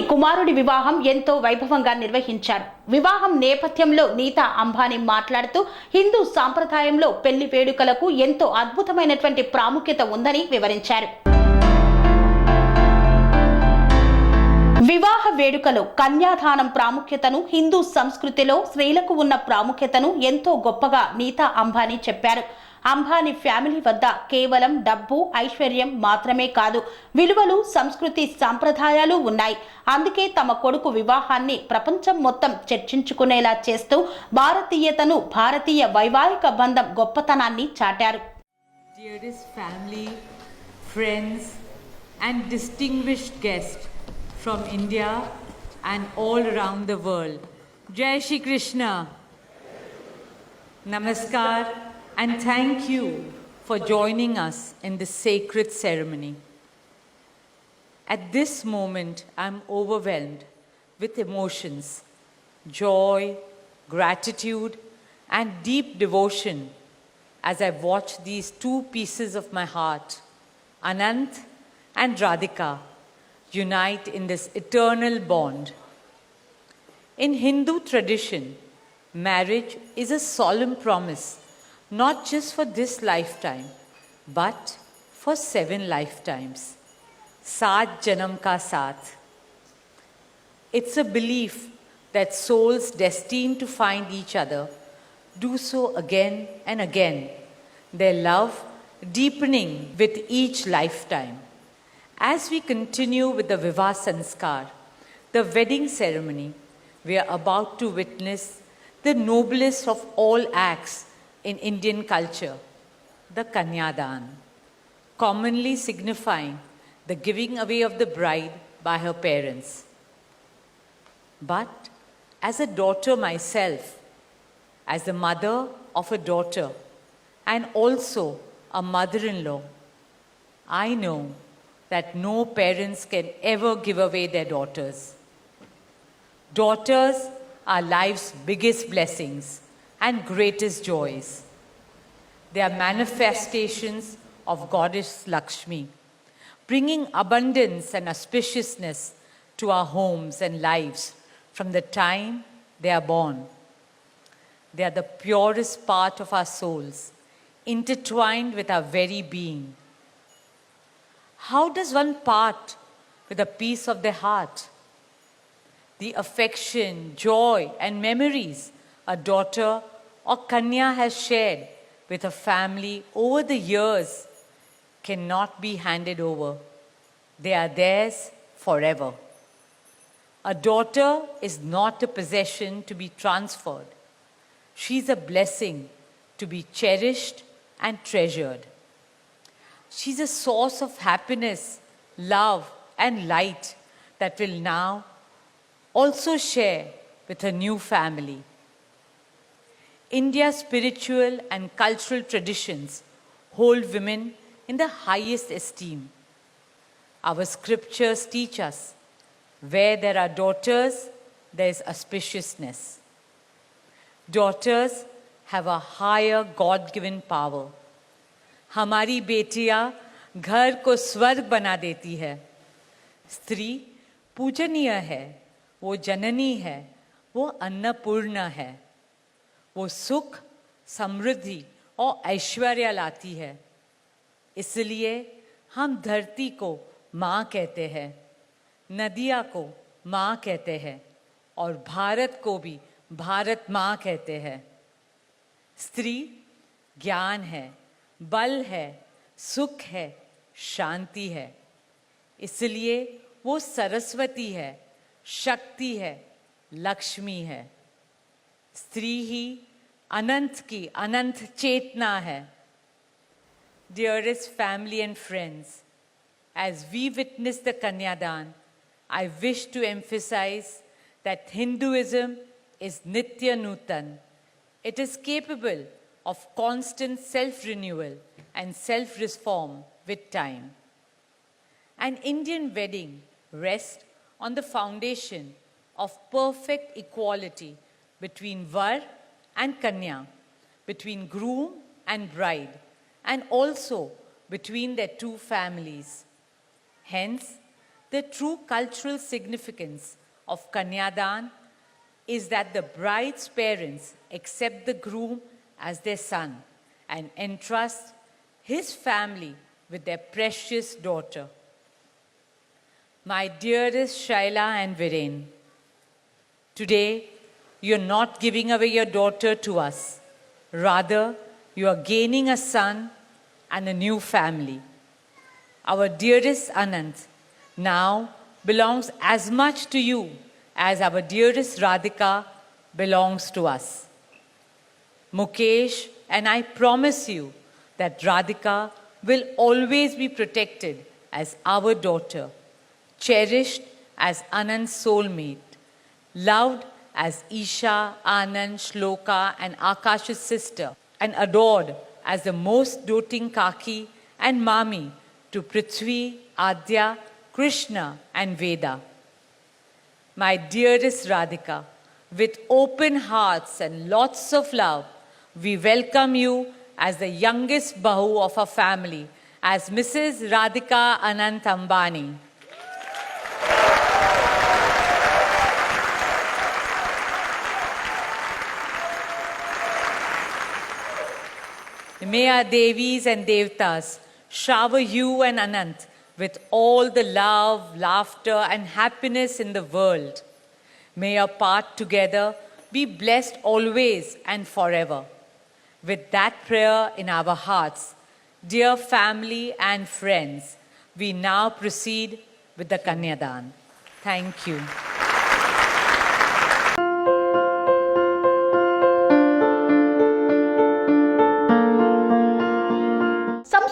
కుమారుడి వివాహం ఎంతో వైభవంగా నిర్వహించారు. వివాహం నేపథ్యంలో నీతా అంబానీ మాట్లాడుతూ హిందూ సాంప్రదాయంలో పెళ్ళి వేడుకలకు ఎంతో అద్భుతమైనటువంటి ప్రాముఖ్యత ఉందని వివరించారు. వివాహ వేడుకలో కన్యాదానం ప్రాముఖ్యతను హిందూ సంస్కృతిలో స్త్రీలకు ఉన్న ప్రాముఖ్యతను ఎంతో గొప్పగా నీతా అంబానీ చెప్పారు. అంబానీ ఫ్యామిలీ వద్ద కేవలం డబ్బు ఐశ్వర్యం మాత్రమే కాదు విలువలు సంస్కృతి సాంప్రదాయాలు ఉన్నాయి అందుకే తమ కొడుకు వివాహాన్ని ప్రపంచం మొత్తం చర్చించుకునేలా చేస్తూ భారతీయతను భారతీయ వైవాహిక బంధం గొప్పతనాన్ని చాటారు family family, friends, and distinguished guests from India and all around the world. Jai Shri Krishna. Namaskar and thank you for joining us in this sacred ceremony. At this moment, I'm overwhelmed with emotions, joy, gratitude, and deep devotion as I watch these two pieces of my heart, Anant and Radhika, unite in this eternal bond. In Hindu tradition, marriage is a solemn promise, not just for this lifetime, but for seven lifetimes. Saat Janam Ka Saath. It's a belief that souls destined to find each other do so again and again, their love deepening with each lifetime. As we continue with the Vivah Sanskar, the wedding ceremony, we are about to witness the noblest of all acts in Indian culture, the Kanyadan, commonly signifying the giving away of the bride by her parents. But as a daughter myself, as the mother of a daughter and also a mother in law, I know that no parents can ever give away their daughters. Daughters are life's biggest blessings and greatest joys. They are manifestations of Goddess Lakshmi, bringing abundance and auspiciousness to our homes and lives from the time they are born. They are the purest part of our souls, intertwined with our very being. How does one part with a piece of the heart? The affection, joy, and memories a daughter or Kanya has shared with her family over the years cannot be handed over. They are theirs forever. A daughter is not a possession to be transferred. She is a blessing to be cherished and treasured. She's a source of happiness, love, and light that will now also share with her new family. India's spiritual and cultural traditions hold women in the highest esteem. Our scriptures teach us where there are daughters, there is auspiciousness. Daughters have a higher God given power. हमारी बेटियां घर को स्वर्ग बना देती है स्त्री पूजनीय है वो जननी है वो अन्नपूर्णा है वो सुख, समृद्धि और ऐश्वर्य लाती है। इसलिए हम धरती को माँ कहते हैं, नदिया को माँ कहते हैं और भारत को भी भारत माँ कहते हैं। स्त्री ज्ञान है, बल है, सुख है, शांति है। इसलिए वो सरस्वती है, शक्ति है, लक्ष्मी है। स्त्री ही अनंत की अनंत चेतना है Dearest family and friends, as we witness the Kanyadan, I wish to emphasize that Hinduism is Nitya Nutan. It is capable of constant self renewal and self reform with time. An Indian wedding rests on the foundation of perfect equality between Var and Kanya, between groom and bride, and also between their two families. Hence, The true cultural significance of Kanyadan is that the bride's parents accept the groom as their son and entrust his family with their precious daughter. My dearest Shaila and Viren, today you're not giving away your daughter to us. Rather, you are gaining a son and a new family. Our dearest Anant now belongs as much to you as our dearest Radhika belongs to us. Mukesh and I promise you that Radhika will always be protected as our daughter, cherished as Anand's soulmate, loved as Isha, Anand, Shloka, and Akash's sister, and adored as the most doting Kaki and Mami to Prithvi, Adya, Krishna, and Veda. My dearest Radhika, with open hearts and lots of love, we welcome you as the youngest Bahu of our family, as Mrs. Radhika Anant May our Devis and Devtas shower you and Anant with all the love, laughter, and happiness in the world. May our part together be blessed always and forever. With that prayer in our hearts, dear family and friends, we now proceed with the Kanyadan. Thank you.